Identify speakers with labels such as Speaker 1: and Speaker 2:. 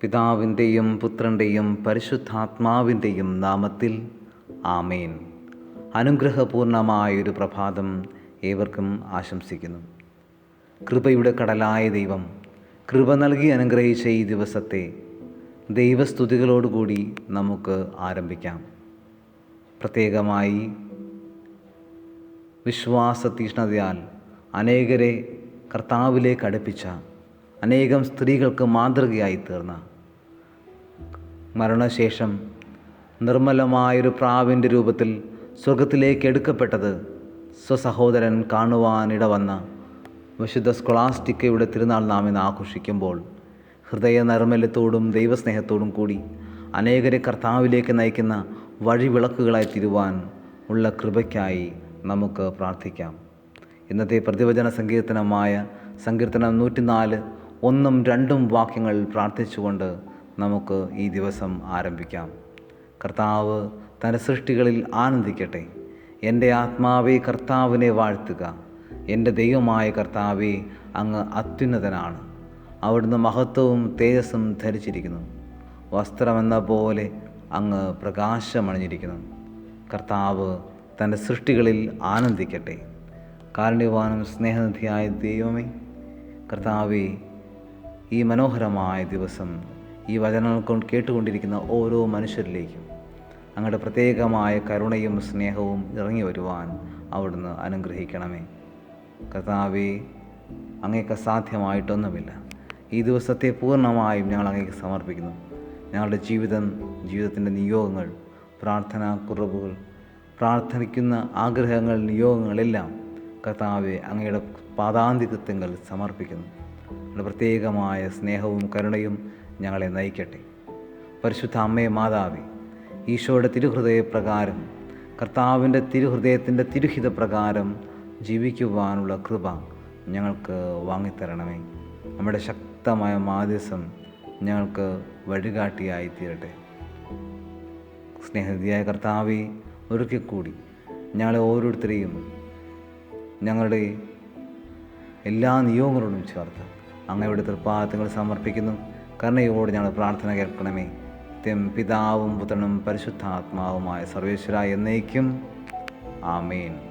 Speaker 1: പിതാവിന്റെയും പുത്രന്റെയും പരിശുദ്ധാത്മാവിന്റെയും നാമത്തിൽ ആമേൻ. അനുഗ്രഹപൂർണമായൊരു പ്രഭാതം ഏവർക്കും ആശംസിക്കുന്നു. കൃപയുടെ കടലായ ദൈവം കൃപ നൽകി അനുഗ്രഹിച്ച ഈ ദിവസത്തെ ദൈവസ്തുതികളോടുകൂടി നമുക്ക് ആരംഭിക്കാം. പ്രത്യേകമായി വിശ്വാസ തീഷ്ണതയാൽ അനേകരെ കർത്താവിലേക്ക് അടുപ്പിച്ച അനേകം സ്ത്രീകൾക്ക് മാതൃകയായി തീർന്ന. മരണശേഷം നിർമ്മലമായൊരു പ്രാവിന്റെ രൂപത്തിൽ സ്വർഗത്തിലേക്ക് എടുക്കപ്പെട്ടത് സ്വസഹോദരൻ കാണുവാനിട വന്ന വിശുദ്ധ സ്കൊളാസ്റ്റിക്കയുടെ തിരുനാൾ നാം ഇന്ന് ആഘോഷിക്കുമ്പോൾ ഹൃദയ നൈർമല്യത്തോടും ദൈവസ്നേഹത്തോടും കൂടി അനേകരെ കർത്താവിലേക്ക് നയിക്കുന്ന വഴിവിളക്കുകളായി തീരുവാൻ ഉള്ള കൃപയ്ക്കായി നമുക്ക് പ്രാർത്ഥിക്കാം. ഇന്നത്തെ പ്രതിവചന സങ്കീർത്തനമായ സങ്കീർത്തനം നൂറ്റിനാല് ഒന്നും രണ്ടും വാക്യങ്ങൾ പ്രാർത്ഥിച്ചുകൊണ്ട് നമുക്ക് ഈ ദിവസം ആരംഭിക്കാം. കർത്താവ് തന്റെ സൃഷ്ടികളിൽ ആനന്ദിക്കട്ടെ. എന്റെ ആത്മാവെ കർത്താവിനെ വാഴ്ത്തുക. എന്റെ ദൈവമായ കർത്താവെ അങ്ങ് അത്യുന്നതനാണ്. അവിടുന്ന് മഹത്വവും തേജസ്സും ധരിച്ചിരിക്കുന്നു. വസ്ത്രമെന്ന പോലെ അങ്ങ് പ്രകാശമണിഞ്ഞിരിക്കുന്നു. കർത്താവ് തന്റെ സൃഷ്ടികളിൽ ആനന്ദിക്കട്ടെ. കാരുണ്യവാനും സ്നേഹനിധിയായ ദൈവമേ കർത്താവെ ഈ മനോഹരമായ ദിവസം ഈ വചനങ്ങൾ കൊണ്ട് കേട്ടുകൊണ്ടിരിക്കുന്ന ഓരോ മനുഷ്യരിലേക്കും അങ്ങയുടെ പ്രത്യേകമായ കരുണയും സ്നേഹവും ഇറങ്ങി വരുവാൻ അവിടുന്ന് അനുഗ്രഹിക്കണമേ. കർത്താവെ അങ്ങേക്ക് സാധ്യമായിട്ടൊന്നുമില്ല ഈ ദിവസത്തെ പൂർണമായും ഞങ്ങൾ അങ്ങേക്ക് സമർപ്പിക്കുന്നു. ഞങ്ങളുടെ ജീവിതം ജീവിതത്തിന്റെ നിയോഗങ്ങൾ പ്രാർത്ഥനാ കുറവുകൾ പ്രാർത്ഥനിക്കുന്ന ആഗ്രഹങ്ങൾ നിയോഗങ്ങളെല്ലാം കർത്താവെ അങ്ങയുടെ പാതാന്തികത്വങ്ങൾ സമർപ്പിക്കുന്നു. പ്രത്യേകമായ സ്നേഹവും കരുണയും ഞങ്ങളെ നയിക്കട്ടെ. പരിശുദ്ധ അമ്മയെ മാതാവി ഈശോയുടെ തിരുഹൃദയപ്രകാരം കർത്താവിന്റെ തിരുഹൃദയത്തിന്റെ തിരുഹിത പ്രകാരം ജീവിക്കുവാനുള്ള കൃപ ഞങ്ങൾക്ക് വാങ്ങിത്തരണമേ. നമ്മുടെ ശക്തമായ മാധ്യസം ഞങ്ങൾക്ക് വഴികാട്ടിയായി തീരട്ടെ. സ്നേഹനിധിയായ കർത്താവെ ഞങ്ങളെ ഓരോരുത്തരെയും ഞങ്ങളുടെ എല്ലാ നിയോഗങ്ങളോടും ചേർത്ത് അങ്ങയുടെ തൃപ്പാദങ്ങൾ സമർപ്പിക്കുന്നു. കരുണയോട് ഞങ്ങൾ പ്രാർത്ഥന കേൾക്കണമേ. നിത്യം പിതാവും പുത്രനും പരിശുദ്ധാത്മാവുമായ സർവേശ്വര എന്നേക്കും. ആമേൻ.